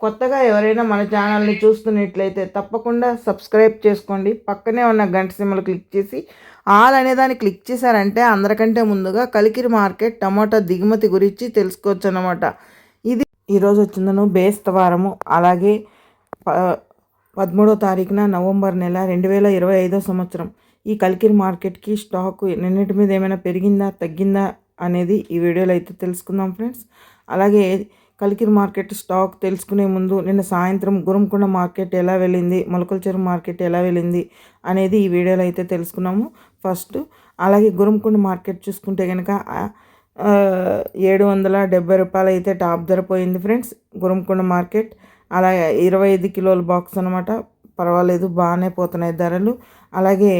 కొత్తగా ఎవరైనా మన ఛానల్ని చూస్తున్నట్లయితే తప్పకుండా సబ్స్క్రైబ్ చేసుకోండి. పక్కనే ఉన్న గంట సిమ్మలు క్లిక్ చేసి ఆల్ అనే దాన్ని క్లిక్ చేశారంటే అందరికంటే ముందుగా కలికిరి మార్కెట్ టమాటా దిగుమతి గురించి తెలుసుకోవచ్చు అన్నమాట ఇది ఈరోజు వచ్చిందను బేస్తవారము అలాగే ప పదమూడో తారీఖున నవంబర్ నెల రెండు వేల ఇరవై ఐదో సంవత్సరం. ఈ కలికిరి మార్కెట్కి స్టాక్ నిన్నటి మీద ఏమైనా పెరిగిందా తగ్గిందా అనేది ఈ వీడియోలో అయితే తెలుసుకుందాం ఫ్రెండ్స్. అలాగే కలికిరి మార్కెట్ స్టాక్ తెలుసుకునే ముందు నిన్న సాయంత్రం గురంకొండ మార్కెట్ ఎలా వెళ్ళింది మొలకల మార్కెట్ ఎలా వెళ్ళింది అనేది ఈ వీడియోలో అయితే తెలుసుకున్నాము. ఫస్ట్ అలాగే గురంకొండ మార్కెట్ చూసుకుంటే కనుక ఏడు వందల డెబ్బై రూపాయలు అయితే టాప్ ధర పోయింది ఫ్రెండ్స్ గురంకొండ మార్కెట్. అలాగే ఇరవై ఐదు కిలోల బాక్స్ అనమాట పర్వాలేదు బాగానే పోతున్నాయి ధరలు. అలాగే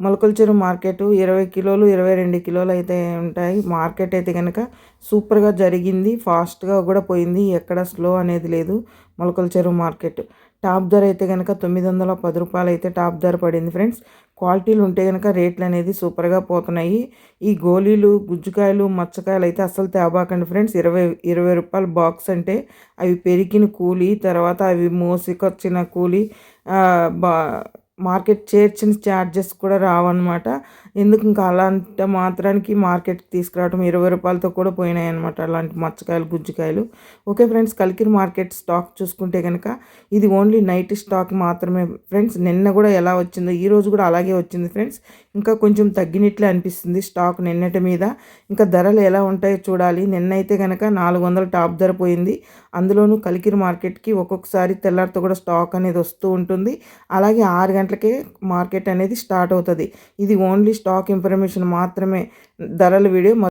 మొలకల చెరువు మార్కెట్ ఇరవై కిలోలు ఇరవై రెండు కిలోలు అయితే ఉంటాయి. మార్కెట్ అయితే కనుక సూపర్గా జరిగింది ఫాస్ట్గా కూడా పోయింది. ఎక్కడ స్లో అనేది లేదు మొలకల చెరువు మార్కెట్. టాప్ ధర అయితే కనుక తొమ్మిది వందల పది రూపాయలు అయితే టాప్ ధర పడింది ఫ్రెండ్స్. క్వాలిటీలు ఉంటే కనుక రేట్లు అనేది సూపర్గా పోతున్నాయి. ఈ గోళీలు గుజ్జుకాయలు మచ్చకాయలు అయితే అస్సలు తేబాకండి ఫ్రెండ్స్. ఇరవై ఇరవై రూపాయల బాక్స్ అంటే అవి పెరిగిన కూలి తర్వాత అవి మోసికొచ్చిన కూలి బా మార్కెట్ చేర్చిన ఛార్జెస్ కూడా రావన్నమాట. ఎందుకు ఇంకా అలాంటి మాత్రానికి మార్కెట్కి తీసుకురావడం ఇరవై రూపాయలతో కూడా పోయినాయి అనమాట అలాంటి మచ్చకాయలు గుజ్జికాయలు. Okay friends Kalikiri market stock చూసుకుంటే కనుక ఇది ఓన్లీ నైట్ స్టాక్ మాత్రమే. ఫ్రెండ్స్ నిన్న కూడా ఎలా వచ్చిందో ఈ రోజు కూడా అలాగే వచ్చింది ఫ్రెండ్స్. ఇంకా కొంచెం తగ్గినట్లే అనిపిస్తుంది స్టాక్ నిన్నటి మీద. ఇంకా ధరలు ఎలా ఉంటాయో చూడాలి. నిన్నైతే కనుక నాలుగు వందల టాప్ ధర పోయింది. అందులోనూ కలికిరి మార్కెట్కి ఒక్కొక్కసారి తెల్లారితో కూడా స్టాక్ అనేది వస్తూ ఉంటుంది. అలాగే ఆరు గంటల గంటలకే మార్కెట్ అనేది స్టార్ట్ అవుతుంది. ఇది ఓన్లీ స్టాక్ ఇన్ఫర్మేషన్ మాత్రమే. ధరల వీడియో